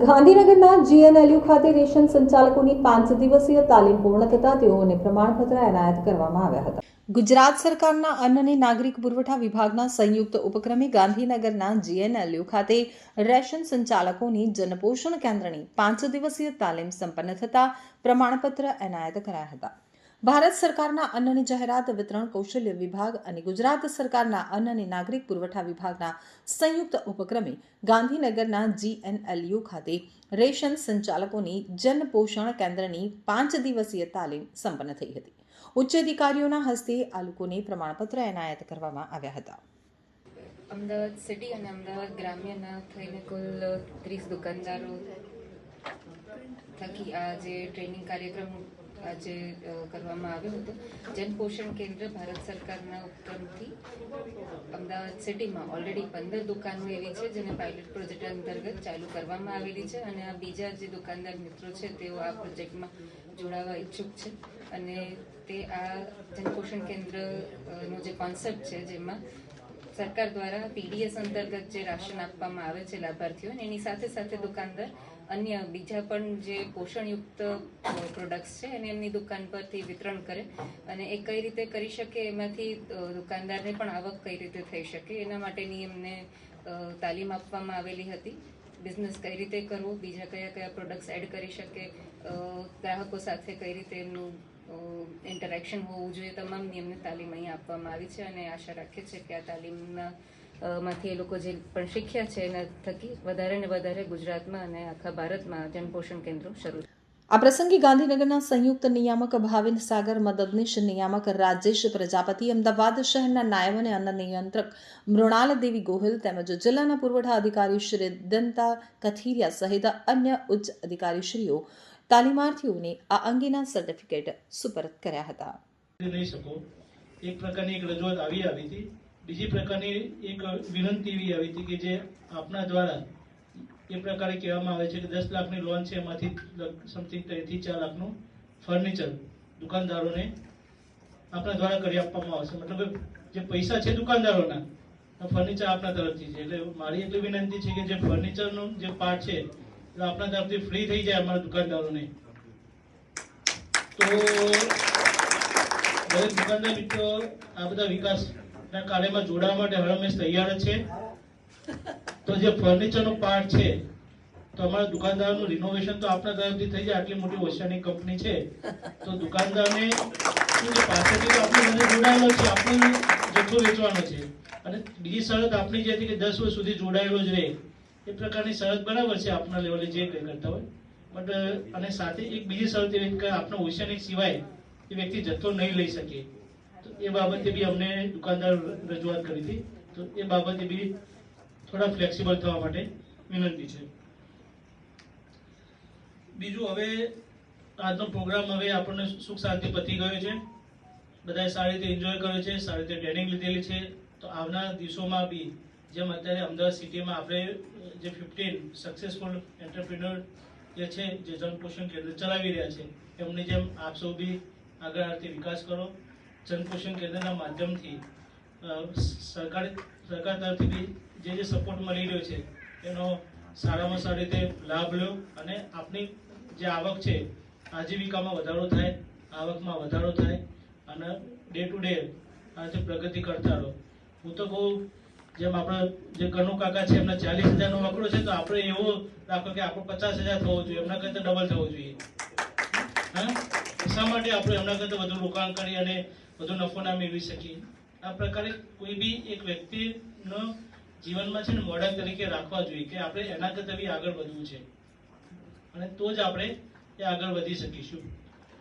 ગાંધીનગરના જીએનએલયુ ખાતે રેશન સંચાલકોની પાંચ દિવસીય તાલીમ પૂર્ણ થતા તેઓને પ્રમાણપત્ર એનાયત કરવામાં આવ્યા હતા. ગુજરાત સરકારના અન્ન અને નાગરિક પુરવઠા વિભાગના સંયુક્ત ઉપક્રમે ગાંધીનગરના જીએનએલયુ ખાતે રેશન સંચાલકોની જનપોષણ કેન્દ્રની પાંચ દિવસીય તાલીમ સંપન્ન થતા પ્રમાણપત્ર એનાયત કરાયા હતા. ભારત સરકારના અન્ન અને જાહેરાત, વિતરણ કૌશલ્ય વિભાગ અને ગુજરાત સરકારના અન્ન અને નાગરિક પુરવઠા વિભાગના સંયુક્ત ઉપક્રમે ગાંધીનગરના જીએનએલયુ ખાતે રેશન સંચાલકોની જનપોષણ કેન્દ્રની પાંચ દિવસીય તાલીમ સંપન્ન થઈ હતી. ઉચ્ચ અધિકારીઓના હસ્તે આ લોકોને પ્રમાણપત્ર એનાયત કરવામાં આવ્યા હતા. અમદાવાદ સિટી અને અમદાવાદ ગ્રામ્યના થઈને કુલ ત્રીસ દુકાનદારો થકી આ જે ટ્રેનિંગ કાર્યક્રમ આજે કરવામાં આવ્યો હતો. જનપોષણ કેન્દ્ર ભારત સરકારના ઉપક્રમથી અમદાવાદ સિટીમાં ઓલરેડી પંદર દુકાનો એવી છે જેને પાયલટ પ્રોજેક્ટ અંતર્ગત ચાલુ કરવામાં આવેલી છે અને આ બીજા જે દુકાનદાર મિત્રો છે તેઓ આ પ્રોજેક્ટમાં જોડાવા ઈચ્છુક છે. અને તે આ જનપોષણ કેન્દ્ર અ, જે કોન્સેપ્ટ છે જેમાં સરકાર દ્વારા પીડીએસ અંતર્ગત જે રાશન આપવામાં આવે છે લાભાર્થીઓને એની સાથે સાથે દુકાનદાર અન્ય બીજા પણ જે પોષણયુક્ત પ્રોડક્ટ્સ છે, એને એમની દુકાન પરથી વિતરણ કરે અને એ કઈ રીતે કરી શકે, એમાંથી દુકાનદારને પણ આવક કઈ રીતે થઈ શકે, એના માટેની એમને તાલીમ આપવામાં આવેલી હતી. બિઝનેસ કઈ રીતે કરવો, બીજા કયા કયા પ્રોડક્ટ્સ એડ કરી શકે ગ્રાહકો સાથે કઈ રીતે એમનું ઇન્ટરેક્શન હોવું જોઈએ, તમામની એમને તાલીમ અહીં આપવામાં આવી છે અને આશા રાખીએ છીએ કે આ તાલીમના માંથી એ લોકો જે પણ શીખ્યા છે એના થકી વધારે ને વધારે ગુજરાતમાં અને આખા ભારતમાં જનપોષણ કેન્દ્રો શરૂ આ પ્રસંગે ગાંધીનગરના સંયુક્ત નિયામક ભાવિન સાગર મદદનીશ નિયામક રાજેશ પ્રજાપતિ અમદાવાદ શહેરના નાયબ અને અન્ન નિયંત્રક મૃણાલ દેવી ગોહિલ તેમજ જિલ્લાના પુરવઠા અધિકારી શ્રી દંતા કથિરિયા સહિત અન્ય ઉચ્ચ અધિકારીશ્રીઓ તાલીમાર્થીઓને આ અંગેના સર્ટિફિકેટ સુપરત કર્યા હતા. એક પ્રકારની એક રજૂઆત આવી આવી હતી. બીજી પ્રકારની એક વિનંતી એવી આવી હતી કે જે આપના દ્વારા એ પ્રકારે કહેવામાં આવે છે કે દસ લાખની લોન છે, એમાંથી સમથિંગ ત્રણથી ચાર લાખનું ફર્નિચર દુકાનદારોને આપના દ્વારા કરી આપવામાં આવશે. મતલબ જે પૈસા છે દુકાનદારોના ફર્નિચર આપના તરફથી છે. એટલે મારી એટલી વિનંતી છે કે જે ફર્નિચરનો જે પાર્ટ છે, એ આપના તરફથી ફ્રી થઈ જાય અમારા દુકાનદારોને. તો દરેક દુકાનદાર મિત્રો, આ બધા વિકાસના કાર્યમાં જોડાવા માટે હરમેશ તૈયાર છે. તો જે ફર્નિચરનો પાર્ટ છે, તો અમારા દુકાનદારનું રિનોવેશન તો આપણા તરફથી થઈ જાય, આટલી મોટી ઓશિયાની કંપની છે. તો દુકાનદારને પાછળથી તો આપણે મને જોડાયેલો છે, આપણે જથ્થો વેચવાનો છે. અને બીજી શરત આપણી જે હતી કે દસ વર્ષ સુધી જોડાયેલો જ રહે. એ પ્રકારની શરત બરાબર છે આપના લેવલે જે કંઈ કરતા હોય. બટ, અને સાથે એક બીજી શરત એવી કે આપણા ઓશિયાનિક સિવાય એ વ્યક્તિ જથ્થો નહીં લઈ શકે. તો એ બાબતે બી અમને દુકાનદાર રજૂઆત કરી હતી. તો એ બાબતે બી થોડા ફ્લેક્સિબલ થવા માટે વિનંતી છે. બીજું હવે આજનો પ્રોગ્રામ હવે આપણને સુખ શાંતિ પતી ગયો છે. બધાએ સારી રીતે એન્જોય કર્યો છે, સારી રીતે ટ્રેનિંગ લીધેલી છે. તો આવનાર દિવસોમાં બી જેમ અત્યારે અમદાવાદ સિટીમાં આપણે, જે ફિફ્ટીન સક્સેસફુલ એન્ટરપ્રિન્યોર જે છે, જે જનપોષણ કેન્દ્ર ચલાવી રહ્યા છે, એમની જેમ આપ સૌ બી આગળ આ વિકાસ કરો. જનપોષણ કેન્દ્રના માધ્યમથી સરકાર, સરકારી તરફથી જે જે સપોર્ટ મળી રહ્યો છે, એનો સારામાં સારી રીતે લાભ લો અને આપની જે આવક છે, આજીવિકામાં વધારો થાય, આવકમાં વધારો થાય અને ડે ટુ ડે આથી પ્રગતિ કરતા રહો. હું તો કહું, જેમ આપણા જે કનુ કાકા છે, એમના ચાલીસ હજારનો વકડો છે, તો આપણે એવો રાખો કે આપણો પચાસ હજાર થવો જોઈએ, એમના કરતાં ડબલ થવો જોઈએ. હા? શા માટે આપણે એમના કરતાં વધુ રોકાણ કરી અને વધુ નફો ના મેળવી શકીએ? આ પ્રકારે કોઈ બી એક વ્યક્તિનો જીવનમાં છે ને મોડલ તરીકે રાખવા જોઈએ કે આપણે એના કરતાં બી આગળ વધવું છે. અને તો જ આપણે એ આગળ વધી શકીશું.